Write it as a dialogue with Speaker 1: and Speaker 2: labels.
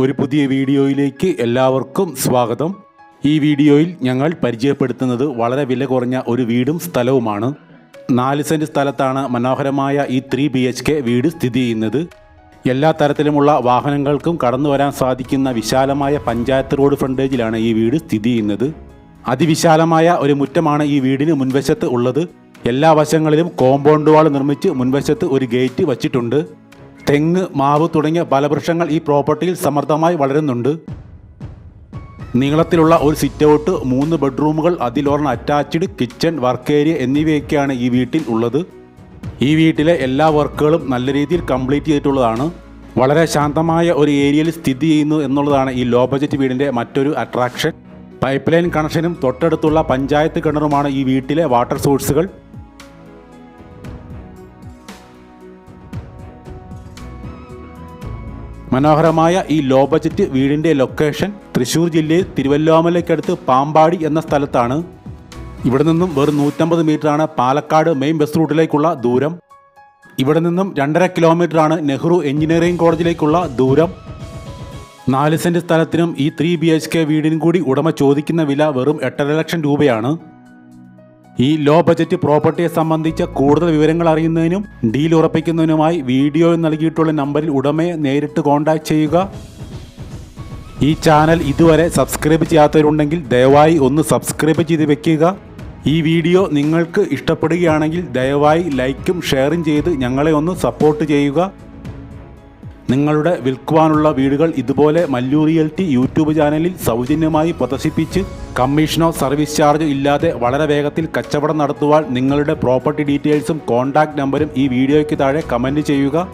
Speaker 1: ഒരു പുതിയ വീഡിയോയിലേക്ക് എല്ലാവർക്കും സ്വാഗതം. ഈ വീഡിയോയിൽ ഞങ്ങൾ പരിചയപ്പെടുത്തുന്നത് വളരെ വില കുറഞ്ഞ ഒരു വീടും സ്ഥലവുമാണ്. നാല് സെന്റ് സ്ഥലത്താണ് മനോഹരമായ ഈ ത്രീ ബി എച്ച് കെ വീട് സ്ഥിതി ചെയ്യുന്നത്. എല്ലാ തരത്തിലുമുള്ള വാഹനങ്ങൾക്കും കടന്നു വരാൻ സാധിക്കുന്ന വിശാലമായ പഞ്ചായത്ത് റോഡ് ഫ്രണ്ടേജിലാണ് ഈ വീട് സ്ഥിതി ചെയ്യുന്നത്. അതിവിശാലമായ ഒരു മുറ്റമാണ് ഈ വീടിന് മുൻവശത്ത് ഉള്ളത്. എല്ലാ വശങ്ങളിലും കോമ്പൗണ്ട് വാൾ നിർമ്മിച്ച് മുൻവശത്ത് ഒരു ഗേറ്റ് വച്ചിട്ടുണ്ട്. തെങ്ങ് മാവ് തുടങ്ങിയ ഫലവൃക്ഷങ്ങൾ ഈ പ്രോപ്പർട്ടിയിൽ സമർത്ഥമായി വളരുന്നുണ്ട്. നീളത്തിലുള്ള ഒരു സിറ്റ് ഔട്ട് മൂന്ന് ബെഡ്റൂമുകൾ അതിലൊരെണ്ണം അറ്റാച്ച്ഡ് കിച്ചൺ വർക്ക് ഏരിയ എന്നിവയൊക്കെയാണ് ഈ വീട്ടിൽ ഉള്ളത്. ഈ വീട്ടിലെ എല്ലാ വർക്കുകളും നല്ല രീതിയിൽ കംപ്ലീറ്റ് ചെയ്തിട്ടുള്ളതാണ്. വളരെ ശാന്തമായ ഒരു ഏരിയയിൽ സ്ഥിതി ചെയ്യുന്നു എന്നുള്ളതാണ് ഈ ലോ ബജറ്റ് വീടിന്റെ മറ്റൊരു അട്രാക്ഷൻ. പൈപ്പ് ലൈൻ കണക്ഷനും തൊട്ടടുത്തുള്ള പഞ്ചായത്ത് കിണറുമാണ് ഈ വീട്ടിലെ വാട്ടർ സോഴ്സുകൾ. മനോഹരമായ ഈ ലോ ബജറ്റ് വീടിന്റെ ലൊക്കേഷൻ തൃശ്ശൂർ ജില്ലയിൽ തിരുവല്ലോമലയ്ക്കടുത്ത് പാമ്പാടി എന്ന സ്ഥലത്താണ്. ഇവിടെ നിന്നും വെറും നൂറ്റമ്പത് ആണ് പാലക്കാട് മെയിൻ ബസ് റൂട്ടിലേക്കുള്ള ദൂരം. ഇവിടെ നിന്നും രണ്ടര കിലോമീറ്ററാണ് നെഹ്റു എഞ്ചിനീയറിംഗ് കോളേജിലേക്കുള്ള ദൂരം. നാല് സെന്റ് സ്ഥലത്തിനും ഈ ത്രീ ബി എച്ച് കെ വീടിനും കൂടി ഉടമ ചോദിക്കുന്ന വില വെറും എട്ടര ലക്ഷം രൂപയാണ്. ഈ ലോ ബജറ്റ് പ്രോപ്പർട്ടിയെ സംബന്ധിച്ച കൂടുതൽ വിവരങ്ങൾ അറിയുന്നതിനും ഡീൽ ഉറപ്പിക്കുന്നതിനുമായി വീഡിയോയിൽ നൽകിയിട്ടുള്ള നമ്പറിൽ ഉടമയെ നേരിട്ട് കോൺടാക്ട് ചെയ്യുക. ഈ ചാനൽ ഇതുവരെ സബ്സ്ക്രൈബ് ചെയ്യാത്തവരുണ്ടെങ്കിൽ ദയവായി ഒന്ന് സബ്സ്ക്രൈബ് ചെയ്ത് വെക്കുക. ഈ വീഡിയോ നിങ്ങൾക്ക് ഇഷ്ടപ്പെടുകയാണെങ്കിൽ ദയവായി ലൈക്കും ഷെയറും ചെയ്ത് ഞങ്ങളെ ഒന്ന് സപ്പോർട്ട് ചെയ്യുക. നിങ്ങളുടെ വിൽക്കുവാനുള്ള വീടുകൾ ഇതുപോലെ മല്ലു റിയൽറ്റി യൂട്യൂബ് ചാനലിൽ സൗജന്യമായി പ്രദർശിപ്പിച്ച് കമ്മീഷനോ സർവീസ് ചാർജോ ഇല്ലാതെ വളരെ വേഗത്തിൽ കച്ചവടം നടത്തുവാൻ നിങ്ങളുടെ പ്രോപ്പർട്ടി ഡീറ്റെയിൽസും കോൺടാക്റ്റ് നമ്പരും ഈ വീഡിയോയ്ക്ക് താഴെ കമന്റ് ചെയ്യുക.